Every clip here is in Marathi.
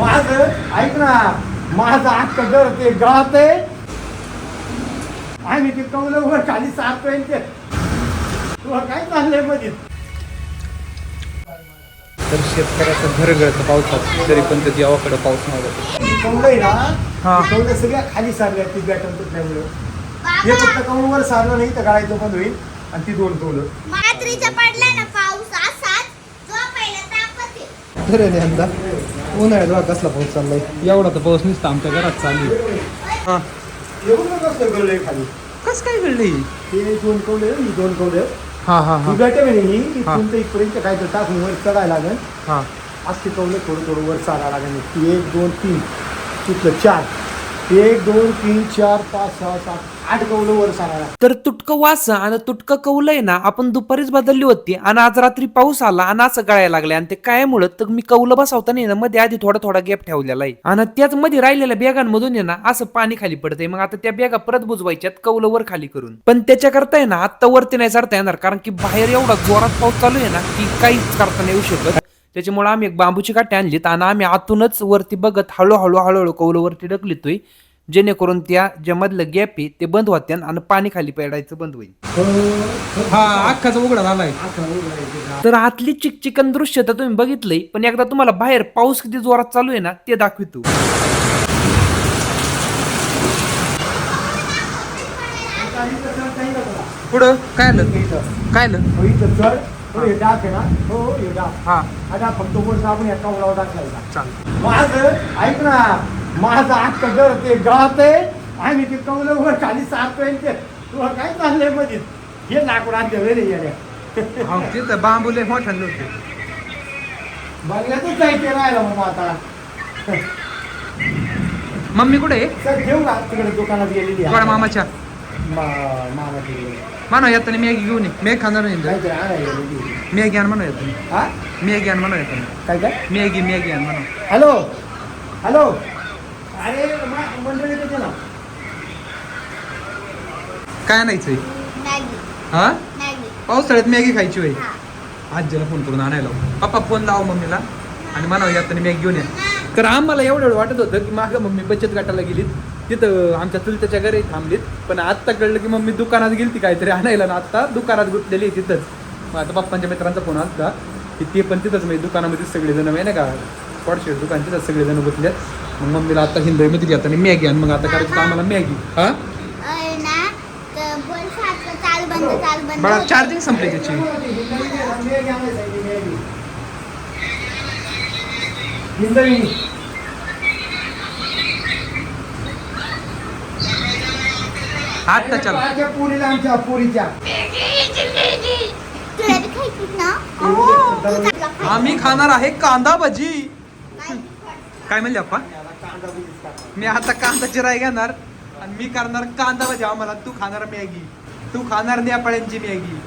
माझं ऐक ना माझं अख्खं घर ते गळते आम्ही ते कौलं वर खाली सारतोय ते तुला काय चाललंयमध्ये तर शेतकऱ्याचं घर गळतं पावसात तरी पण त्याची गावाकडे पाऊस नाही कौलंय ना हा. सगळ्या खाली सारल्या ती बॅटन तुटल्यामुळे. हे फक्त कौल वर सारलं नाही तर गाळायचं बंद होईल आणि ती दोन कौलं रात्रीचा पडला ना पाऊस असाच. झोपायला ताकद आहे. तर यंदा? उन्हाळ्यात बघा कसला पाऊस चाललाय. एवढा तर पाऊस नुसता आमच्या घरात चालू आहे. हा. कसं कौलंय खाली कसं काय घडलं ते दोन ही दोन कौले हा हा ही. इथपर्यंत काय तर टाकून वर चढायला लागेल. हा. असते कौलं थोडं थोडं वर चालायला लागेल. ती एक दोन तीन. तिथलं चार. एक दोन तीन चार पाच सहा सात आठ कौलं वर चालायला तर तुटकं वास आणि तुटकं कौलं आहे ना आपण दुपारीच बदलली होती आणि आज रात्री पाऊस आला आणि असं गळायला लागले आणि ते काय मुळे तर मी कौलं बसवताना ना मध्ये आधी थोडा थोडा गॅप ठेवलेला आहे. आणि त्याच मध्ये राहिलेल्या बॅगांमधून आहे ना असं पाणी खाली पडतंय. मग आता त्या बॅगा परत बुजवायच्यात कौलं वर खाली करून. पण त्याच्या करता आहे ना आता वरती नाही चढता येणार कारण की बाहेर एवढा जोरात पाऊस चालू आहे ना की काहीच करता नाही येऊ शकत. त्याच्यामुळे आम्ही एक बांबूची काठी आणलीत आणि आम्ही आतूनच वरती बघत हळूहळू हळूहळू कौलं वरती ढकलितोय. जेणेकरून त्या ज्या मधलं गॅप आहे ते बंद होत्या आणि पाणी खाली पडायचं बंद होईल. हा अख्खाचा उघडा झालाय. तर आतली चिकचिकन दृश्य तर तुम्ही बघितलंय पण एकदा तुम्हाला बाहेर पाऊस किती जोरात चालू आहे ना ते दाखवितो. पुढं? काय आलं? इथं काय आलं हो, चढ हो डाक आहे ना हो हो, हे डाक हा. हा डाक फक्त आपण या कौलावर टाकलायचा चाल माझं ऐक ना माझं अख्खं घर ते गळते आम्ही ते खाली सारतोय आणि ते. तुला काय चाललंयमध्ये हे लाकूड रे हा तिथं बांबूले मोठ्या होते. बंगल्यातच जायचं राहिलं मग आता. मम्मी कुठे आहे? सर घेऊ का तिकडे दुकानात गेलेली आहे. मामाच्या? म्हणा येताना मॅगी घेऊन ये मॅगी खाणार नाही. मॅगी आण म्हणा येताना हा मॅगी आण म्हणा येताना काय काय मॅगी मॅगी आण म्हणा हॅलो हॅलो अरे मा- मंडळी काय आणायचंय मॅगी हा पावसाळ्यात मॅगी खायची होय हा. आजीला फोन करून आणायला. पप्पा फोन लाव मम्मीला आणि म्हणावं येताना मॅगी घेऊन या तर आम्हाला एवढं एवढं वाटत होतं की मागं मम्मी बचत गटाला गेलीत तिथं आमच्या चुलत्याच्या घरी थांबलीत. पण आत्ता कळलं की मम्मी दुकानात गेली ती काहीतरी आणायला ना आत्ता दुकानात गुंतलेली आहे तिथंच. मग आता पप्पांच्या मित्रांचा फोन आलता की ते पण तिथंच म्हणजे दुकानामध्ये सगळेजण आहे ना का? पडशे दुकान तिथंच सगळेजण गुंतल्यात मग मम्मीला आता हिंदीमध्ये घेताना मॅगी आणि. मग आता करायचं आम्हाला मॅगी. हा? बाळा. चार्जिंग संपली त्याची. हिंदवी. आत्ता चालू माझ्या पुरीला आमच्या पुरीच्या तुला बी खायचीच ना. तू चालला खाय. आम्ही खाणार आहे कांदा भजी नाही. काय म्हणले अप्पा मी आता कांदा चिराय घेणार आणि मी करणार कांदा भजी आम्हाला तू खाणार मॅगी तू खाणार नेपाळ्यांची मॅगी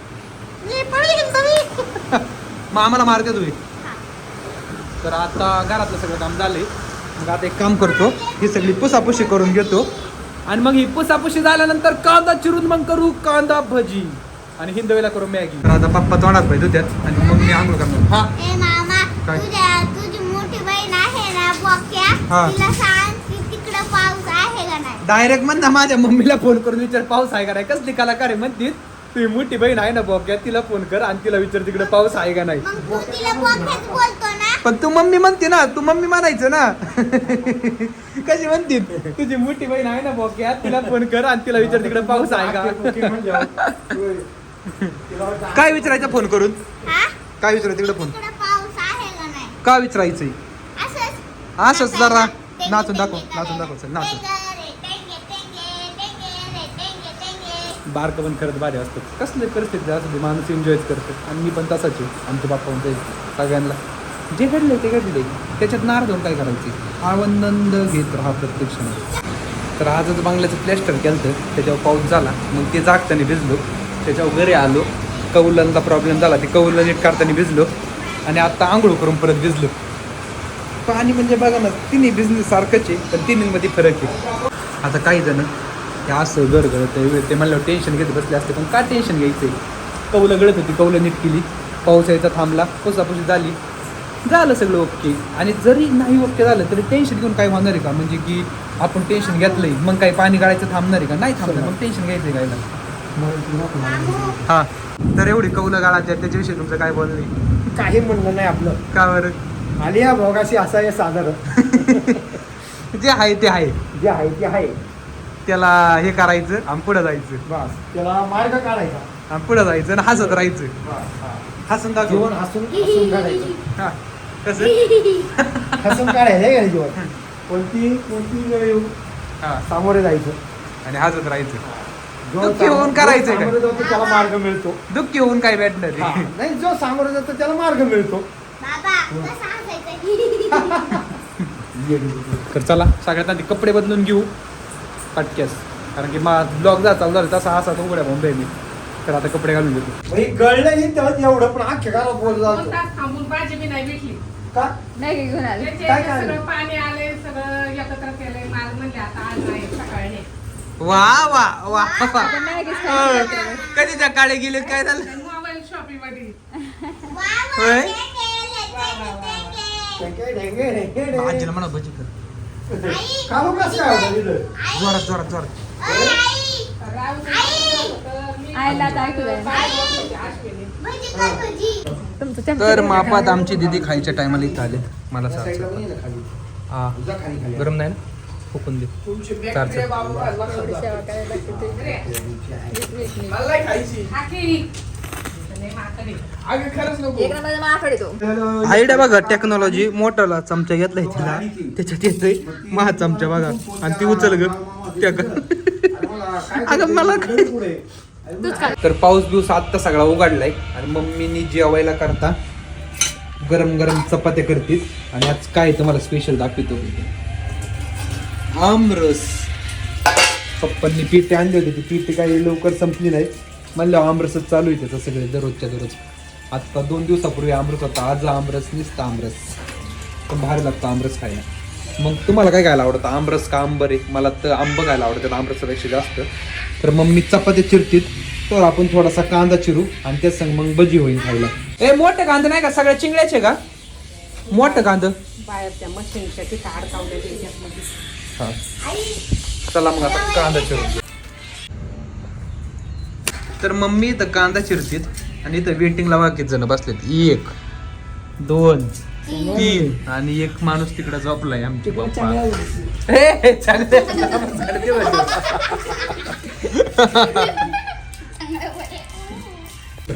मी पळीन तुम्ही. मग आम्हाला मारते तुम्ही तर आता घरातलं सगळं काम झालंय मग आता एक काम करतो ही सगळी पुसापुशी करून घेतो आणि मग ही पुसापुशी झाल्यानंतर कांदा चिरून मग करू कांदा भजी. आणि हिंदवीला करू मॅगी. आता पप्पा तोंडात पाहिजे त्यात आणि मग मी आंघोळ करणार. हा. ए मामा काय? तुझ्या तुझी मोठी बहीण आहे ना हा. बोक्या तिला सांग की तिकडं पाऊस आहे का नाही? डायरेक्ट म्हण ना माझ्या मम्मीला फोन करून विचार पाऊस आहे का नाही? कसली कलाकार आहे म्हणतील तुझी मोठी बहीण आहे ना बोक्या? तिला फोन कर आणि तिला विचार तिकडे पाऊस आहे का नाही? मग तू तिला बोक्याच बोलतो ना. पण तू मम्मी म्हणते ना तू मम्मी म्हणायचं ना. कशी म्हणते? तुझी मोठी बहीण आहे ना बोक्या तिला फोन कर आणि तिला विचार तिकडे पाऊस आहे का? काय विचारायचं फोन करून? काय विचारायचं तिकडे फोन का विचारायचंय? असंच. जरा. नाचून दाखव. नाचून दाखव चल नाचून. बारक पण करत भारी असतो. कसली परिस्थिती असते माणूस एन्जॉयच करतो. आणि मी पण तसाच आहे. आमचे बाप्पा सगळ्यांना. जे घडले ते घडले त्याच्यात नार धरून काय करायचे? आनंद घेत राहा प्रत्येक क्षण तर आजच बांगल्याचं प्लॅस्टर केलं त्याच्यावर पाऊस झाला. मग ते जागताना भिजलो. त्याच्यावर घरी आलो. कौलांचा प्रॉब्लेम झाला. ते कौलं नीट करताना भिजलो. आणि आत्ता आंघोळ करून परत भिजलो. पाणी म्हणजे बघा ना तिन्ही बिझनेस सारखंच आहे पण तिन्हीमध्ये फरक आहे. आता काही जण हे असं घर गळत ते म्हणल्यावर टेन्शन घेत बसले असते. पण का टेन्शन घ्यायचं आहे कौलं गळत होती कौलं नीट केली. पाऊस यायचा थांबला. पुसापुशी झाली. झालं सगळं ओके. आणि जरी नाही ओके झालं तरी टेन्शन घेऊन काय होणार आहे का? म्हणजे की आपण टेन्शन घेतलंय मग काही पाणी गाळायचं थांबणार आहे का? नाही थांबणार मग टेन्शन घ्यायचं आहे गायला. हा. तर एवढी कौलं गाळाच्या त्याच्याविषयी तुमचं काय बोलणे काही म्हणणं नाही आपलं. का बरं? आली या भोगाशी असा आहे साधारण. जे आहे ते आहे. जे आहे ते आहे. त्याला हे करायचं आणि पुढं जायचं. बस. त्याला मार्ग काढायचा. आणि पुढं जायचं आणि हसत राहायचं. हा. हसून दाखव. जीवन हसून हसून काढायचं. हा. कसं? हसून काढायचं आहे का जीवन कोणती कोणती वेळ येऊ? हा. सामोरे जायचं. आणि हसत राहायचं. जो दुःखी होऊन सामोरे- करायचंय जो काय? सामोरे जातो त्याला मार्ग मिळतो. दुःखी होऊन काय भेटणार हा. आहे? नाही जो सामोरे जातो त्याला मार्ग मिळतो. बाबा कसं तर चला सगळ्यात आधी कपडे बदलून घेऊ. पटक्यास. कारण की मा ब्लॉग जा चालू झाला तसा असा तो उघड्या बॉम्बे मी. तर आता कपडे घालून घेतो. हे कळलं नाही तेव्हा एवढं पण अख्ख्या गावात बोल दोन जातो तास थांबून भाजी बी नाही भेटली. का नाही घेऊन आले त्याचे काय काय? सगळं पाणी आले सगळं एकत्र केलंय माल म्हणले आता आज नाही सकाळी नाही. वा वा वा आता मॅगीच खायची रात्रभर. कधी त्या काळे गेले काय झालं मोबाईल शॉपिंगमध्ये होय? ढेंगे, ढेंगे, ढेंगे, ढेंगे. आजीला म्हणा भजी कर खाऊ कसं काय होतं तिथं? जोरात जोरात जोरात आईला आता ऐकू द्या. तुमचं चमचा तर मापात. आमची दिदी खायच्या टायमाला इथं आले. मला सांग. हा. गरम नाही? ना फुकून दे. आयडिया बघा टेक्नॉलॉजी मोठाला चमचा घेतलाय तिला. त्याच्यात येतोय. महा चमचा बघा. आणि ती उचल ग. त्या अगं मला तर पाऊस बिऊस आत्ता सगळा उघडलाय. आणि मम्मीनी जेवायला करता गरम गरम चपात्या करतील. आणि आज काय तुम्हाला स्पेशल दाखवितो आमरस. पप्पांनी पीठे आणली होती ती पीठे काही लवकर संपली नाही म्हणलं आमरसच चालू आहे त्याचं सगळे दररोजच्या दररोज. आता दोन दिवसापूर्वी आमरस होता आज आमरस नुसतं आमरस. पण भारी लागतं आमरस खायला. मग तुम्हाला काय खायला आवडतं? आमरस का आंबर? आहे मला तर आंब खायला आवडतं आमरसापेक्षा जास्त. तर मम्मी चपात्या चिरतीत. तर आपण थोडासा कांदा चिरू आणि त्याच संग मग भजी होईल खायला. ए मोठं कांदा नाही का? सगळ्या चिंगड्याचे का? मोठं कांदा. बाहेरच्या मशीनच्या तिथं अडकावलेली त्याच्यामध्ये. हा. चला मग आता कांदा चिरू. तर मम्मी इथं कांदा चिरतीत आणि इथं वेटिंगला बाकीच जण बसलेत. एक दोन तीन. आणि एक माणूस तिकडे झोपलाय आमचे पप्पा. हे, चांगले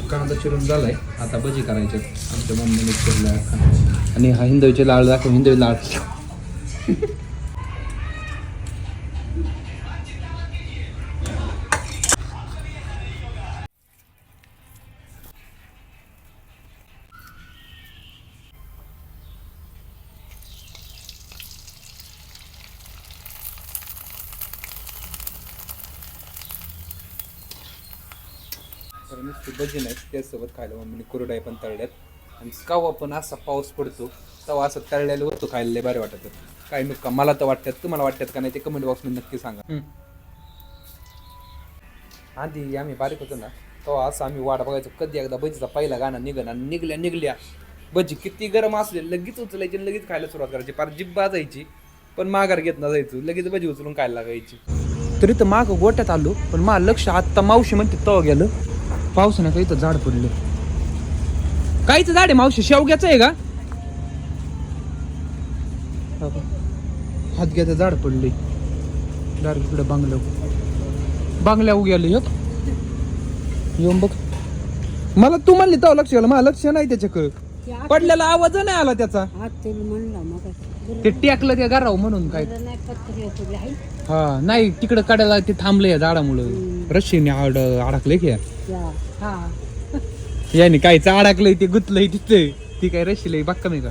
कांदा चिरून झालाय. आता भजी करायचे. आमच्या मम्मीने चिरलाय आणि हा हिंदवीचे लाळ दाखव हिंदवी लाळ तर नुसती भजी नाही त्याचसोबत खायला मम्मीने कुरडाई पण तळल्यात. आणि कवा पण असा पाऊस पडतो तेव्हा असं तळलेलं वस्तू खायला बरे वाटत काय मी का मला तर वाटतात तुम्हाला वाटतात का नाही ते कमेंट बॉक्समध्ये नक्की सांगा. आधी आम्ही बारीक होतो ना तेव्हा असं आम्ही वाट बघायचो कधी एकदा भजीचा पहिला गाणं निघन आणि निघल्या निघल्या भजी किती गरम असले लगेच उचलायची लगेच खायला सुरुवात करायची. पार जिब बाजायची पण माघार घेत ना जायचो लगेच भजी उचलून खायला लागायची. तरी तर माग गोट्यात आलो पण मा लक्ष आत्ता मावशी म्हणते तव गेलं. पावसानं काही तर झाड पडले काहीच झाड आहे मावशी? शेवग्याचं आहे का? हातग्याचं झाड पडले. डायरेक्ट इकडे बांगल्या बांगल्या उग्याले एक. येऊन बघ. मला तू म्हणली तो लक्ष आलं मला लक्ष नाही त्याच्याकडे. पडलेला आवाज नाही आला त्याचा? ते टेकलं ते गाराव म्हणून काय? हा नाही तिकडं काढायला ते थांबले या झाडामुळं. रशीने आड अडकले की याने कायचं अडकलंय ते गुतलंय तिथे. ती काय रशीला बाक्का मी का?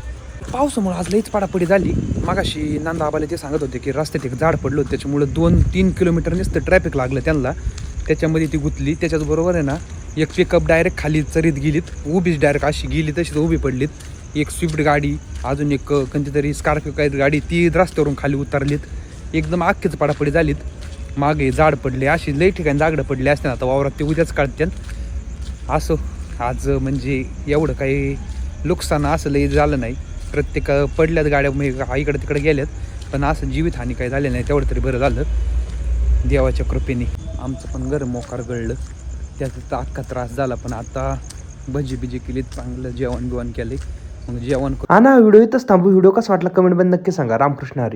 पावसामुळे आज लईच पाडापडी झाली. मागाशी नांदा आबाले ते सांगत होते की रस्त्यात एक झाड पडलं होतं त्याच्यामुळे दोन तीन किलोमीटर नुसतं ट्रॅफिक लागलं त्यांना. त्याच्यामध्ये ती गुतली त्याच्याच बरोबर आहे ना एक पिकअप डायरेक्ट खाली चरीत गेलीत. उभीच डायरेक्ट अशी गेली तशीच उभी पडलीत. एक स्विफ्ट गाडी अजून एक कोणती तरी स्कॉर्पिओ काही गाडी ती रस्त्यावरून खाली उतरलीत. एकदम अख्खीच पडापडी झालीत. मागे झाड पडले अशी लई ठिकाणी जागडं पडले असते आता वावरात ते उद्याच काढतात असो आज म्हणजे एवढं काही नुकसान असं लई झालं नाही. प्रत्येक पडल्यात गाड्या म्हणजे इकडं तिकडे गेल्यात. पण असं जीवितहानी काही झाली नाही तेवढं तरी बरं झालं. देवाच्या कृपेने. आमचं पण घर मोकार गळलं. त्याचा तर अख्खा त्रास झाला पण आता भजी बिजी केली चांगलं जेवण बिवण केले मग जेवण आणि हा व्हिडिओ इथंच थांबू. व्हिडिओ कसा वाटला कमेंटमध्ये नक्की सांगा. रामकृष्ण हरी.